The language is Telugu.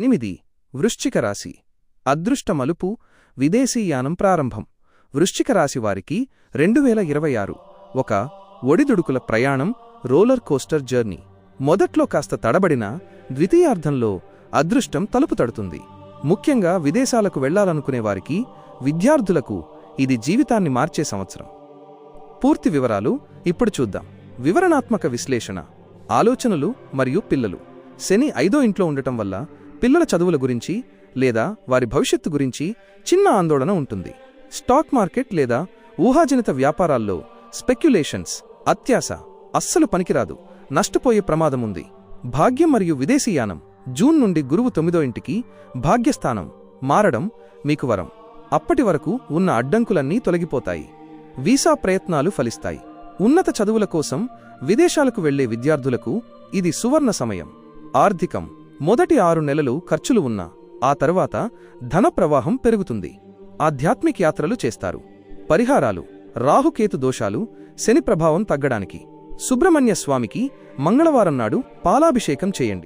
ఎనిమిది వృశ్చిక రాశి అదృష్ట మలుపు విదేశీయానం ప్రారంభం. వృశ్చిక రాశి వారికి రెండు వేల ఇరవై ఆరు ఒక ఒడిదుడుకుల ప్రయాణం రోలర్ కోస్టర్ జర్నీ. మొదట్లో కాస్త తడబడినా ద్వితీయార్థంలో అదృష్టం తలుపు తడుతుంది. ముఖ్యంగా విదేశాలకు వెళ్ళాలనుకునే వారికి విద్యార్థులకు ఇది జీవితాన్ని మార్చే సంవత్సరం. పూర్తి వివరాలు ఇప్పుడు చూద్దాం. వివరణాత్మక విశ్లేషణ ఆలోచనలు మరియు పిల్లలు. శని ఐదో ఇంట్లో ఉండటం వల్ల పిల్లల చదువుల గురించి లేదా వారి భవిష్యత్తు గురించి చిన్న ఆందోళన ఉంటుంది. స్టాక్ మార్కెట్ లేదా ఊహాజనిత వ్యాపారాల్లో స్పెక్యులేషన్స్ అత్యాశ అస్సలు పనికిరాదు. నష్టపోయే ప్రమాదముంది భాగ్యం మరియు విదేశీయానం జూన్ నుండి గురువు తొమ్మిదో ఇంటికి భాగ్యస్థానం మారడం మీకు వరం. అప్పటి వరకు ఉన్న అడ్డంకులన్నీ తొలగిపోతాయి. వీసా ప్రయత్నాలు ఫలిస్తాయి. ఉన్నత చదువుల కోసం విదేశాలకు వెళ్ళే విద్యార్థులకు ఇది సువర్ణ సమయం. ఆర్థికం మొదటి ఆరు నెలలు ఖర్చులు ఉన్నా ఆ తర్వాత ధన ప్రవాహం పెరుగుతుంది. ఆధ్యాత్మిక యాత్రలు చేస్తారు. పరిహారాలు రాహుకేతు దోషాలు శని ప్రభావం తగ్గడానికి. సుబ్రహ్మణ్య స్వామికి మంగళవారం నాడు పాలాభిషేకం చేయండి.